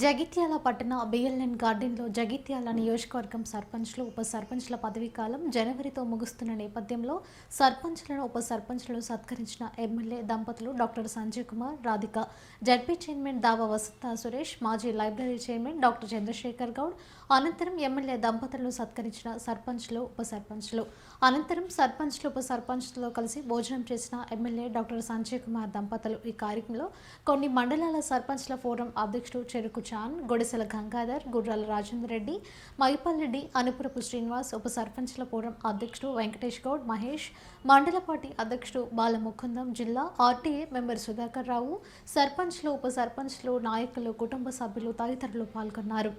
జగిత్యాల పట్టణ బిఎల్ఎన్ గార్డెన్లో జగిత్యాల నియోజకవర్గం సర్పంచ్లు ఉప సర్పంచ్ల పదవీ కాలం జనవరితో ముగుస్తున్న నేపథ్యంలో సర్పంచ్లను ఉప సర్పంచ్లు సత్కరించిన ఎమ్మెల్యే దంపతులు doctor Sanjay Kumar Radhika ZP chairman Dava Vasantha Suresh మాజీ library chairman doctor Chandrashekar Goud. అనంతరం ఎమ్మెల్యే దంపతులను సత్కరించిన సర్పంచ్లు ఉప సర్పంచ్లు. అనంతరం సర్పంచ్లు ఉప సర్పంచ్లతో కలిసి భోజనం చేసిన ఎమ్మెల్యే డాక్టర్ సంజయ్ కుమార్ దంపతులు ఈ కార్యక్రమంలో కొన్ని మండలాల సర్పంచ్ల ఫోరం అధ్యక్షుడు చెరుకు చాన్ గొడిసెల గంగాధర్ గుర్రాల రాజేందర్ రెడ్డి మైపల్రెడ్డి అనుపురపు శ్రీనివాస్ ఉప సర్పంచ్ల పూర్వం అధ్యక్షుడు వెంకటేష్ గౌడ్ మహేష్ మండల పార్టీ అధ్యక్షుడు బాలముకుందం జిల్లా ఆర్టీఏ మెంబర్ సుధాకర్ రావు సర్పంచ్లు ఉప సర్పంచ్లు నాయకులు కుటుంబ సభ్యులు తదితరులు పాల్గొన్నారు.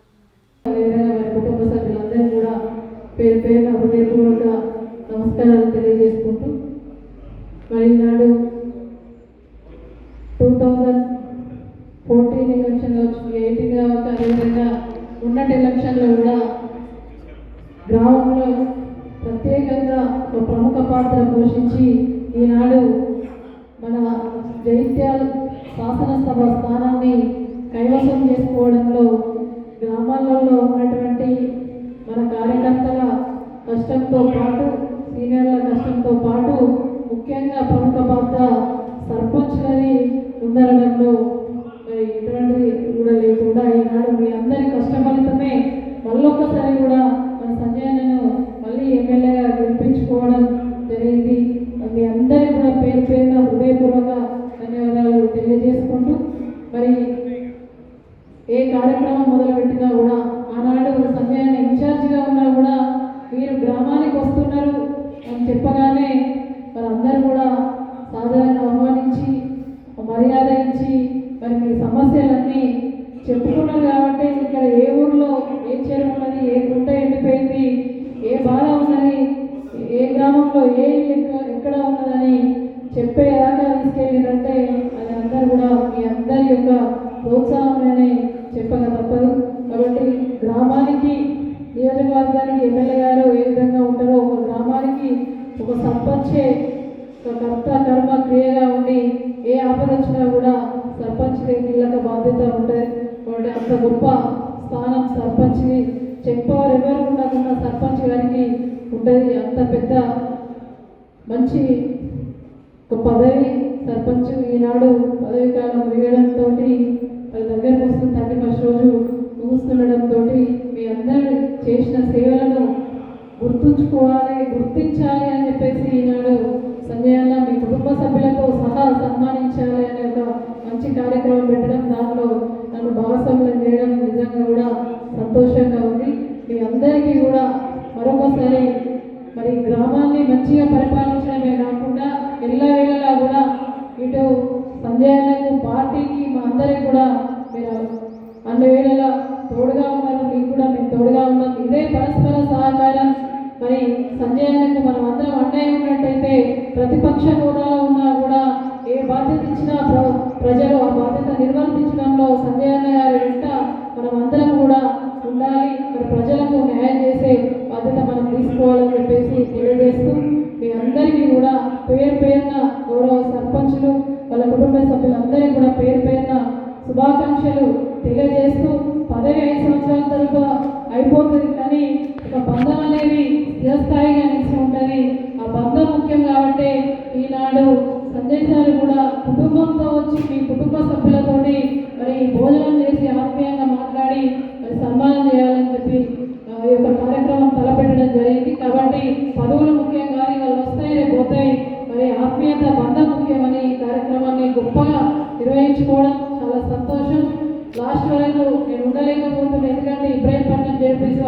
కుటుంబ సభ్యులందరూ కూడా పేరు పేరున హృదయపూర్వక నమస్కారాలు తెలియజేసుకుంటూ మరి ఈనాడు టూ థౌజండ్ ఫోర్టీన్ ప్రముఖ పాత్ర పోషించి ఈనాడు మన జైత్యాల శాసనసభ స్థానాన్ని కైవసం చేసుకోవడంలో గ్రామాలలో ఉన్నటువంటి మన కార్యకర్తల కష్టంతో పాటు సీనియర్ల కష్టంతో పాటు మర్యాద ఇచ్చి మరి మీ సమస్యలన్నీ చెప్పుకున్నారు కాబట్టి ఇక్కడ ఏ ఊర్లో ఏ చెరువు ఉన్నది ఏ గుంట ఎండిపోయింది ఏ బాధ ఉన్నది ఏ గ్రామంలో ఏ ఇల్లు ఎక్కడ ఉన్నదని చెప్పేదాకా తీసుకెళ్ళినంటే అది అందరూ కూడా మీ అందరి యొక్క ప్రోత్సాహమని చెప్పక తప్పదు. కాబట్టి గ్రామానికి నియోజకవర్గానికి ఎమ్మెల్యే గారు ఏ విధంగా ఉంటారో ఒక గ్రామానికి ఒక సర్పంచే ఒక కర్త కర్మ క్రియగా ఉండి ఏ ఆపద వచ్చినా కూడా సర్పంచ్ కీలక బాధ్యత ఉంటుంది కాబట్టి అంత గొప్ప స్థానం సర్పంచ్ది చెప్పేవారు ఎవరు ఉండకుండా సర్పంచ్ గారికి ఉంటుంది అంత పెద్ద మంచి పదవి సర్పంచ్ ఈనాడు పదవి కాలం వేయడంతో వాళ్ళ దగ్గరకు వస్తుంది థర్టీ ఫస్ట్ రోజు ముగుస్తుండడంతో మీ అందరు చేసిన సేవలను గుర్తుంచుకోవాలి గుర్తించాలి అని చెప్పేసి ఈనాడు సంజయ్ అన్న మీ కుటుంబ సభ్యులతో అందరికీ కూడా మరొకసారి మరి గ్రామాన్ని మంచిగా పరిపాలించడమే కాకుండా ఎల్లవేళలా కూడా ఇటు సంజయ్ అన్నకు పార్టీకి మా అందరికి కూడా మీరు అన్ని వేళలా తోడుగా ఉన్నారు మీకు కూడా మేము తోడుగా ఉన్నాం. ఇదే పరస్పర సహకారం. మరి సంజయ్ అన్నకు మనం అందరం అండే ఉన్నట్టయితే ప్రతిపక్ష హోదాలో ఉన్నా కూడా ఏ బాధ్యత ఇచ్చినా ప్ర- ప్రజలు ఆ బాధ్యత నిర్వర్తించడంలో సంజయ్ అన్న గారి వెంట మనం అందరం కూడా ఉండాలి మరి ప్రజలకు న్యాయం చేసే బాధ్యత మనం తీసుకోవాలని చెప్పేసి తెలియజేస్తూ మీ అందరికీ కూడా పేరు పేరున గౌరవ సర్పంచులు వాళ్ళ కుటుంబ సభ్యులందరికీ కూడా పేరు పేరున శుభాకాంక్షలు తెలియజేస్తూ పదవి ఐదు సంవత్సరాల తర్వాత అయిపోతుంది కానీ ఒక బంధం అనేది స్థిరస్థాయిగా నిలిచి ఉంటుంది. ఆ బంధం ముఖ్యం కాబట్టి ఈనాడు సంజయ్ సార్ కూడా కుటుంబంతో వచ్చి మీ కుటుంబ సభ్యులతోటి మరి భోజనం చేసి ఆత్మీయంగా మాట్లాడి మరి సన్మానం చేయాలని చెప్పి ఈ యొక్క కార్యక్రమం తలపెట్టడం జరిగింది. కాబట్టి పదవులు ముఖ్యం కానీ వాళ్ళు వస్తాయి రేపు పోతాయి. మరి ఆత్మీయత బంధం ముఖ్యమని ఈ కార్యక్రమాన్ని గొప్పగా నిర్వహించుకోవడం చాలా సంతోషం. లాస్ట్ వరకు నేను ఉండలేకపోతున్నాను. ఎందుకంటే ఇబ్రాహీంపట్నం జేపీసీ